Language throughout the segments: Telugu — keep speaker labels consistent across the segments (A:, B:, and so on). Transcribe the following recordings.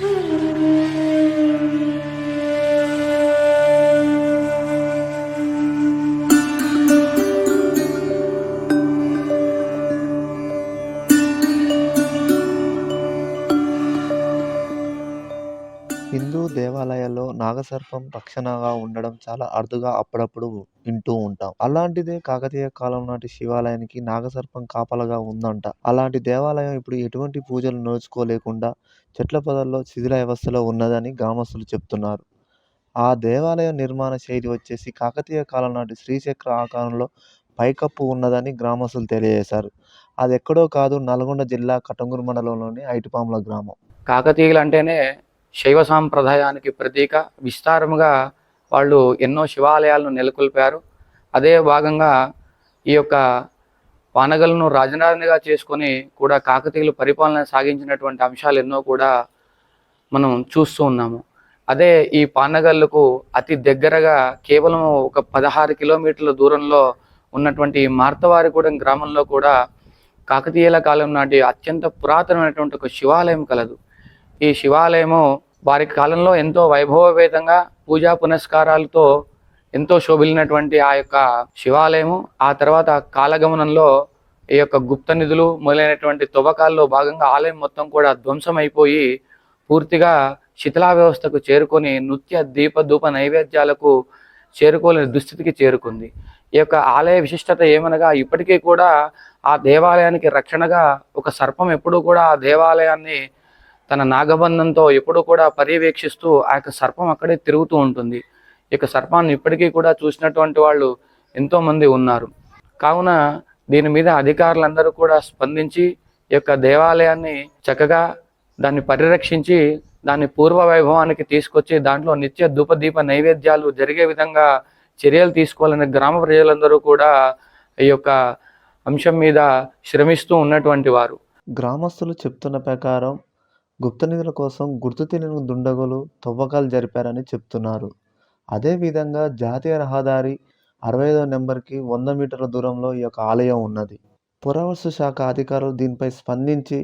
A: Mm-hmm. హిందూ దేవాలయాల్లో నాగసర్పం రక్షణగా ఉండడం చాలా అరుదుగా అప్పుడప్పుడు వింటూ ఉంటాం. అలాంటిదే కాకతీయ కాలం నాటి శివాలయానికి నాగసర్పం కాపలాగా ఉందంట. అలాంటి దేవాలయం ఇప్పుడు ఎటువంటి పూజలు నోచుకోలేకుండా చెట్ల పొదల్లో శిథిల వ్యవస్థలో ఉన్నదని గ్రామస్తులు చెప్తున్నారు. ఆ దేవాలయం నిర్మాణ శైలి వచ్చేసి కాకతీయ కాలం నాటి శ్రీచక్ర ఆకారంలో పైకప్పు ఉన్నదని గ్రామస్తులు తెలియజేశారు. అది ఎక్కడో కాదు నల్గొండ జిల్లా కటంగూరు మండలంలోని ఐటిపాముల గ్రామం.
B: కాకతీయులు అంటేనే శైవ సాంప్రదాయానికి ప్రతీక. విస్తారముగా వాళ్ళు ఎన్నో శివాలయాలను నెలకొల్పారు. అదే భాగంగా ఈ యొక్క వానగలను రాజధానిగా చేసుకొని కూడా కాకతీయులు పరిపాలన సాగించినటువంటి అంశాలు ఎన్నో కూడా మనం చూస్తూ ఉన్నాము. అదే ఈ పానగల్లుకు అతి దగ్గరగా కేవలం ఒక పదహారు కిలోమీటర్ల దూరంలో ఉన్నటువంటి మార్తవారిగూడెం గ్రామంలో కూడా కాకతీయుల కాలం నాటి అత్యంత పురాతనమైనటువంటి ఒక శివాలయం కలదు. ఈ శివాలయము వారి కాలంలో ఎంతో వైభవపేతంగా పూజా పునస్కారాలతో ఎంతో శోభిలినటువంటి ఆ యొక్క శివాలయము. ఆ తర్వాత కాలగమనంలో ఈ యొక్క గుప్త నిధులు మొదలైనటువంటి తవ్వకాల్లో భాగంగా ఆలయం మొత్తం కూడా ధ్వంసమైపోయి పూర్తిగా శిథిలా వ్యవస్థకు చేరుకొని నృత్య దీప ధూప నైవేద్యాలకు చేరుకోలేని దుస్థితికి చేరుకుంది. ఈ యొక్క ఆలయ విశిష్టత ఏమనగా ఇప్పటికీ కూడా ఆ దేవాలయానికి రక్షణగా ఒక సర్పం ఎప్పుడూ కూడా ఆ దేవాలయాన్ని తన నాగబంధంతో ఎప్పుడూ కూడా పర్యవేక్షిస్తూ ఆ యొక్క సర్పం అక్కడే తిరుగుతూ ఉంటుంది. ఈ యొక్క సర్పాన్ని ఇప్పటికీ కూడా చూసినటువంటి వాళ్ళు ఎంతోమంది ఉన్నారు. కావున దీని మీద అధికారులందరూ కూడా స్పందించి ఈ యొక్క దేవాలయాన్ని చక్కగా దాన్ని పరిరక్షించి దాన్ని పూర్వ వైభవానికి తీసుకొచ్చి దాంట్లో నిత్య ధూపదీప నైవేద్యాలు జరిగే విధంగా చర్యలు తీసుకోవాలని గ్రామ ప్రజలందరూ కూడా ఈ యొక్క అంశం మీద శ్రమిస్తూ ఉన్నటువంటి వారు.
A: గ్రామస్తులు చెప్తున్న ప్రకారం గుప్త నిధుల కోసం గుర్తు తెలియని దుండగులు తవ్వకాలు జరిపారని చెప్తున్నారు. అదే విధంగా జాతీయ రహదారి అరవై ఐదో నెంబర్‌కి వంద మీటర్ల దూరంలో ఈ యొక్క ఆలయం ఉన్నది. పురావస్తు శాఖ అధికారులు దీనిపై స్పందించి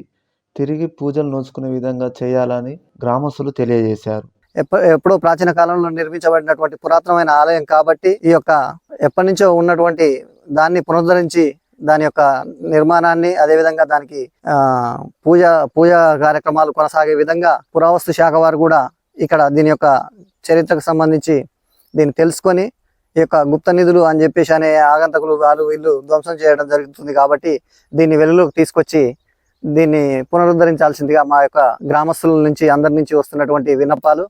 A: తిరిగి పూజలు నోచుకునే విధంగా చేయాలని గ్రామస్తులు తెలియజేశారు.
C: ఎప్ప ఎప్పుడో ప్రాచీన కాలంలో నిర్మించబడినటువంటి పురాతనమైన ఆలయం కాబట్టి ఈ యొక్క ఎప్పటి నుంచో ఉన్నటువంటి దాన్ని పునరుద్ధరించి దాని యొక్క నిర్మాణాన్ని అదేవిధంగా దానికి పూజ పూజా కార్యక్రమాలు కొనసాగే విధంగా పురావస్తు శాఖ వారు కూడా ఇక్కడ దీని యొక్క చరిత్రకు సంబంధించి దీన్ని తెలుసుకొని ఈ యొక్క గుప్త నిధులు అని చెప్పేసి అనే ఆగంతకులు వాళ్ళు వీళ్ళు ధ్వంసం చేయడం జరుగుతుంది కాబట్టి దీన్ని వెలుగులోకి తీసుకొచ్చి దీన్ని పునరుద్ధరించాల్సిందిగా మా యొక్క గ్రామస్తుల నుంచి అందరి నుంచి వస్తున్నటువంటి విన్నపాలు.